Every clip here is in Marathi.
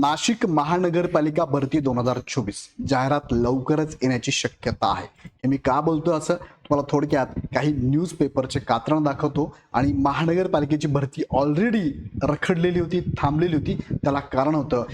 नाशिक महानगरपालिका भरती दोन हजार चोवीस. जाहिरात लवकरच येण्याची शक्यता आहे. हे मी का बोलतो असं? तुम्हाला थोडक्यात काही न्यूज पेपरचे कात्रण दाखवतो. आणि महानगरपालिकेची भरती ऑलरेडी रखडलेली होती थांबलेली होती. त्याला कारण होतं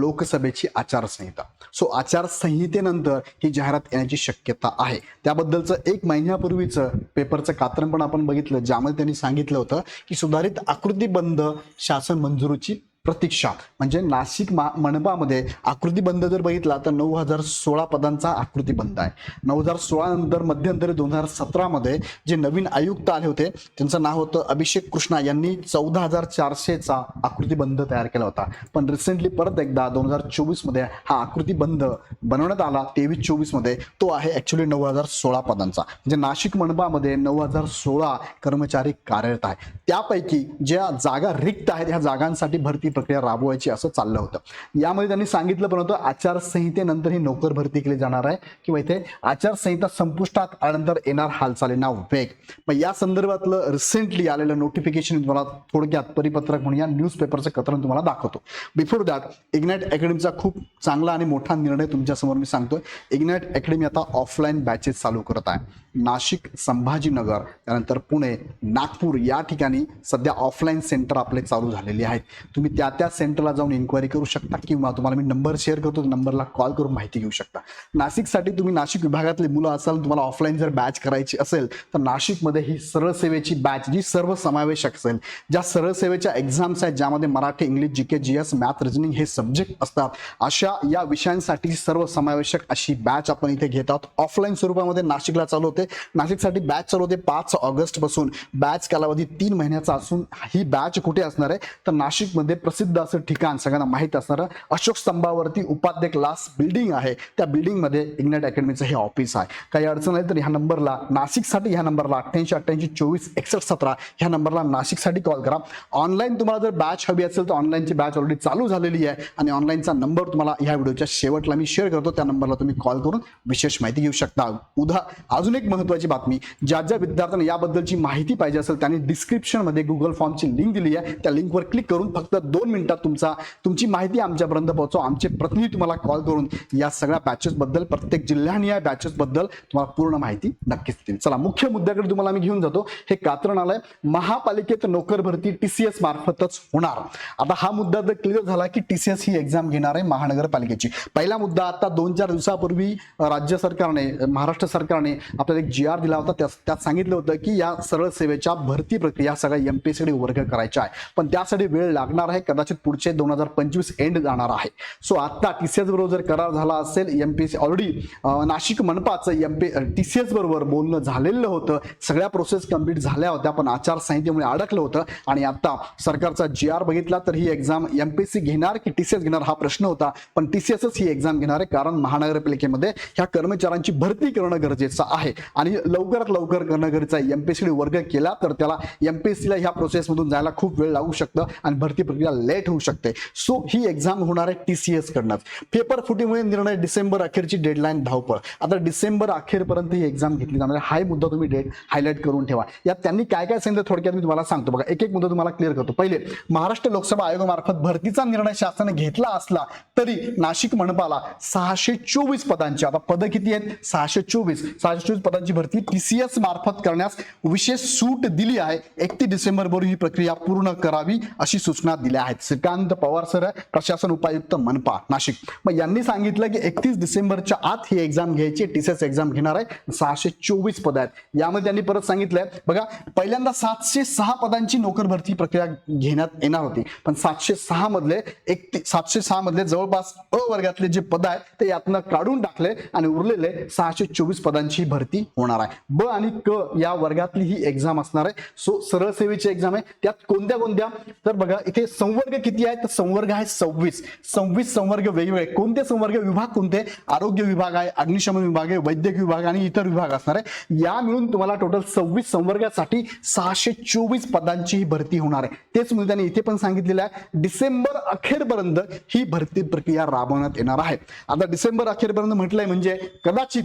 लोकसभेची आचारसंहिता. सो आचारसंहितेनंतर ही जाहिरात येण्याची शक्यता आहे. त्याबद्दलचं एक महिन्यापूर्वीचं पेपरचं कात्रण पण आपण बघितलं. ज्यामध्ये त्यांनी सांगितलं होतं की सुधारित आकृतीबंध शासन मंजुरीची प्रतीक्षा म्हणजे नाशिक मा मनपामध्ये आकृतीबंध जर बघितला तर नऊ हजार सोळा पदांचा आकृतीबंध आहे. नऊ हजार सोळा नंतर मध्यंतरी दोन हजार सतरामध्ये जे नवीन आयुक्त आले होते त्यांचं नाव होतं अभिषेक कृष्णा. यांनी चौदा हजार चारशेचा आकृतीबंध तयार केला होता. पण रिसेंटली परत एकदा दोन हजार चोवीसमध्ये हा आकृतीबंध बनवण्यात आला. तेवीस चोवीसमध्ये तो आहे ॲक्च्युली नऊ हजार सोळा पदांचा. म्हणजे नाशिक मनपामध्ये नऊ हजार सोळा कर्मचारी कार्यरत आहे. त्यापैकी ज्या जागा रिक्त आहेत ह्या जागांसाठी भरती प्रक्रिया राबवायची असं चाललं होतं. यामध्ये त्यांनी सांगितलं पण होतं आचारसंहितेनंतर ही नोकर भरती केली जाणार आहे किंवा इथे आचारसंहिता संपुष्टात आल्यानंतर येणार हालचालींना वेग. मग या संदर्भातलं रिसेंटली आलेलं नोटिफिकेशन तुम्हाला थोडक्यात परिपत्रक म्हणून या न्यूजपेपरचं कथन तुम्हाला दाखवतो. बिफोर दॅट इग्नाइट अकॅडमीचा खूप चांगला आणि मोठा निर्णय तुमच्यासमोर मी सांगतोय. इग्नाइट अकॅडमी आता ऑफलाईन बॅचेस चालू करत आहे. नाशिक संभाजीनगर त्यानंतर पुणे नागपूर या ठिकाणी सध्या ऑफलाईन सेंटर आपले चालू झालेले आहेत. तुम्ही त्या त्या त्या सेंटरला जाऊन इन्क्वायरी करू शकता किंवा तुम्हाला मी नंबर शेअर करतो नंबरला कॉल करून माहिती घेऊ शकता. नाशिकसाठी तुम्ही नाशिक विभागातले मुलं असाल तुम्हाला ऑफलाईन जर बॅच करायची असेल तर नाशिकमध्ये ही सरळ सेवेची बॅच जी सर्व समावेशक असेल ज्या सरळ सेवेच्या एक्झाम्स आहेत ज्यामध्ये Marathi English G K G S math reasoning हे सब्जेक्ट असतात अशा या विषयांसाठी सर्व समावेशक अशी बॅच आपण इथे घेत आहोत. ऑफलाईन स्वरूपामध्ये नाशिकला चालू होते. नाशिकसाठी बॅच चालू होते पाच ऑगस्टपासून. बॅच कालावधी तीन महिन्याचा असून ही बॅच कुठे असणार आहे? तर नाशिकमध्ये प्रसिद्ध असं ठिकाण सगळ्यांना माहीत असणारं अशोक स्तंभावरती उपाध्याय क्लास बिल्डिंग आहे. त्या बिल्डिंगमध्ये इग्नेट अकॅडमीचं हे ऑफिस आहे. काही अडचण आली तर ह्या नंबरला नाशिकसाठी ह्या नंबरला अठ्ठ्याऐंशी अठ्ठ्याऐंशी चोवीस एकसष्ट सतरा ह्या नंबरला नाशिकसाठी कॉल करा. ऑनलाईन तुम्हाला जर बॅच हवी असेल तर ऑनलाईनची बॅच ऑलरेडी चालू झालेली आहे. आणि ऑनलाईनचा नंबर तुम्हाला ह्या व्हिडिओच्या शेवटला मी शेअर करतो. त्या नंबरला तुम्ही कॉल करून विशेष माहिती घेऊ शकता. उदा अजून एक महत्त्वाची बातमी. ज्या ज्या विद्यार्थ्यांना याबद्दलची माहिती पाहिजे असेल त्यांनी डिस्क्रिप्शनमध्ये गुगल फॉर्मची लिंक दिली आहे. त्या लिंकवर क्लिक करून फक्त दोन मिनिटात तुमचा तुमची माहिती आमच्यापर्यंत पोहोचव. आमचे प्रतिनिधी तुम्हाला कॉल करून या सगळ्या बॅचेसबद्दल प्रत्येक जिल्ह्याने या बॅचेसबद्दल तुम्हाला पूर्ण माहिती नक्कीच देईल चला मुख्य मुद्द्याकडे तुम्हाला मी घेऊन जातो. हे कात्रण आलंय महापालिकेत नोकर भरती टीसीएस मार्फतच होणार. आता हा मुद्दा जर क्लिअर झाला की टीसीएस ही एक्झाम घेणार आहे महानगरपालिकेची. पहिला मुद्दा आता दोन चार दिवसापूर्वी राज्य सरकारने महाराष्ट्र सरकारने आपल्याला एक जी आर दिला होता. त्यात सांगितलं होतं की या सरळ सेवेच्या भरती प्रक्रिया सगळ्या एम वर्ग करायच्या आहे. पण त्यासाठी वेळ लागणार आहे. कदाचित पुढचे दोन हजार पंचवीस एंड जाणार आहे. सो आता टीसीएस बरोबर जर करार झाला असेल एम पी ऑलरेडी नाशिक मनपाचं एम पी एस बरोबर बोलणं झालेलं होतं. सगळ्या प्रोसेस कंप्लीट झाल्या होत्या पण आचारसंहितेमुळे अडकलं होतं. आणि आता सरकारचा जी आर बघितला तर ही एक्झाम एम पी सी घेणार की टी सीएस घेणार हा प्रश्न होता. पण टीसीएसच ही एक्झाम घेणार आहे कारण महानगरपालिकेमध्ये ह्या कर्मचाऱ्यांची भरती करणं गरजेचं आहे. आणि लवकरात लवकर करणं गरजेचं आहे एमपीएससी वर्ग केला तर त्याला एमपीएससीला ह्या प्रोसेसमधून जायला खूप वेळ लागू शकतं आणि भरती प्रक्रिया लेट होऊ शकते. सो ही एक्झाम होणार आहे टीसीएस कडनं पेपर फुटीमुळे निर्णय डिसेंबर अखेरची डेडलाईन धावपळ. आता डिसेंबर अखेरपर्यंत ही एक्झाम घेतली जाणार आहे. हा मुद्दा तुम्ही डेट हायलाईट करून ठेवा. यात त्यांनी काय काय सांगितलं थोडक्यात मी तुम्हाला सांगतो. बघा एक एक मुद्दा तुम्हाला क्लिअर करतो. पहिले महाराष्ट्र लोकसभा आयोगामार्फत भरतीचा निर्णय शासनाने घेतला असला तरी नाशिक मनपाला सहाशे चोवीस पदांची आता पदं किती आहेत? सहाशे चोवीस. सहाशे चोवीस पदांची भरती टीसीएस मार्फत करण्यास विशेष सूट दिली आहे. एकतीस डिसेंबर ही प्रक्रिया पूर्ण करावी अशी सूचना दिल्या आहेत. श्रीकांत पवार सर प्रशासन उपायुक्त मनपा नाशिक. मग यांनी सांगितलं की एकतीस डिसेंबरच्या आत ही एक्झाम घ्यायची टीसीएस एक्झाम घेणार आहे. सहाशे चोवीस पद आहेत. यामध्ये त्यांनी परत सांगितलंय बघा पहिल्यांदा सातशे सहा पदांची नोकर भरती प्रक्रिया घेण्यात येणार होती. पण सातशे सहा मधले एक सातशे सहा मधले जवळपास अ वर्गातले जे पद आहेत ते यातनं काढून टाकले आणि उरलेले सहाशे चोवीस पदांची भरती होणार आहे. ब आणि क या वर्गातली ही एक्झाम असणार आहे. सो सरळ सेवेची एक्झाम आहे. त्यात कोणत्या कोणत्या? तर बघा इथे संवर्ग किती आहे तर संवर्ग आहे सव्वीस. सव्वीस संवर्ग वेगवेगळे. कोणते संवर्ग विभाग कोणते? आरोग्य विभाग आहे अग्निशमन विभाग आहे वैद्यकीय विभाग आणि इतर विभाग असणार आहे. या मिळून तुम्हाला टोटल सव्वीस संवर्गासाठी सहाशे चोवीस पदांची ही भरती होणार आहे. तेच म्हणजे त्यांनी इथे पण सांगितलेलं आहे. डिसेंबर अखेरपर्यंत ही भरती प्रक्रिया राबवण्यात येणार आहे. आता डिसेंबर अखेरपर्यंत म्हटलंय म्हणजे कदाचित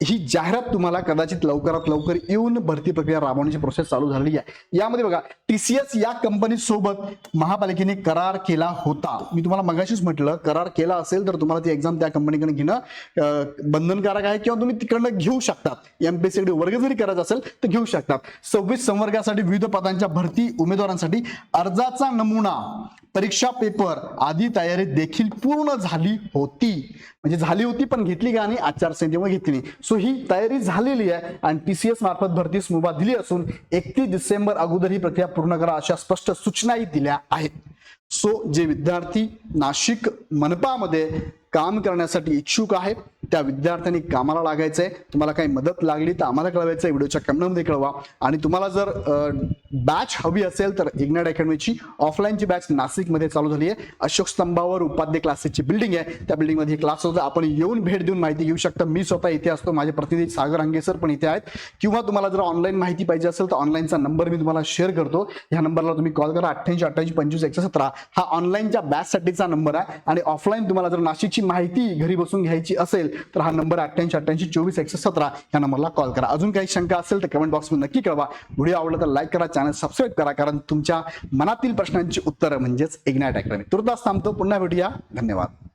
ही जाहिरात तुम्हाला कदाचित लवकरात लवकर येऊन भरती प्रक्रिया राबवण्याची प्रोसेस चालू झालेली आहे. यामध्ये बघा टीसीएस या कंपनी सोबत महापालिकेने करार केला होता. मी तुम्हाला मगाशीच म्हटलं करार केला असेल तर तुम्हाला ती एक्झाम त्या कंपनीकडे घेणं बंधनकारक आहे किंवा तुम्ही तिकडनं घेऊ शकतात. एमपीएससी वर्ग जरी करायचा असेल तर घेऊ शकतात. सव्वीस संवर्गासाठी विविध पदांच्या भरती उमेदवारांसाठी अर्जाचा नमुना परीक्षा पेपर आदी तयारी देखील पूर्ण झाली होती. म्हणजे झाली होती पण घेतली का आणि आचारसंहितेमुळे घेतली नाही. सो ही तयारी झालेली आहे आणि टी सी एस मार्फत भरतीस मुभा दिली असून एकतीस डिसेंबर अगोदर ही प्रक्रिया पूर्ण करा अशा स्पष्ट सूचनाही दिल्या आहेत. सो जे विद्यार्थी नाशिक मनपामध्ये काम करण्यासाठी इच्छुक आहेत त्या विद्यार्थ्यांनी कामाला लागायचं आहे तुम्हाला काही मदत लागली तर आम्हाला कळवायचं आहे व्हिडिओच्या कमेंटमध्ये कळवा. आणि तुम्हाला जर बॅच हवी असेल तर इग्नाइट अकॅडमीची ऑफलाईनची बॅच नाशिकमध्ये चालू झाली आहे. अशोक स्तंभावर उपाध्याय क्लासेसची बिल्डिंग आहे. त्या बिल्डिंगमध्ये क्लास होता. आपण येऊन भेट देऊन माहिती घेऊ शकता. मी स्वतः इथे असतो. माझे प्रतिनिधी सागर अंगेसर पण इथे आहेत. किंवा तुम्हाला जर ऑनलाईन माहिती पाहिजे असेल तर ऑनलाईनचा नंबर मी तुम्हाला शेअर करतो. ह्या नंबरला तुम्ही कॉल करा. अठ्ठ्याऐंशी अठ्ठ्याऐंशी पंचवीस एकशे सतरा हा ऑनलाईनच्या बॅचसाठीचा नंबर आहे. आणि ऑफलाईन तुम्हाला जर नाशिकची माहिती घरी बसून घ्यायची असेल तर हा नंबर अठ्ठ्याऐंशी अठ्ठ्याऐंशी चोवीस एकशे सतरा या नंबरला कॉल करा. अजून काही शंका असेल तर कमेंट बॉक्समध्ये नक्की कळवा व्हिडिओ आवडला तर लाईक करा चॅनल सबस्क्राईब करा कारण तुमच्या मनातील प्रश्नांची उत्तरं म्हणजेच इग्नाइट अकॅडमी तुर्तास थांबतो. पुन्हा भेटूया. धन्यवाद.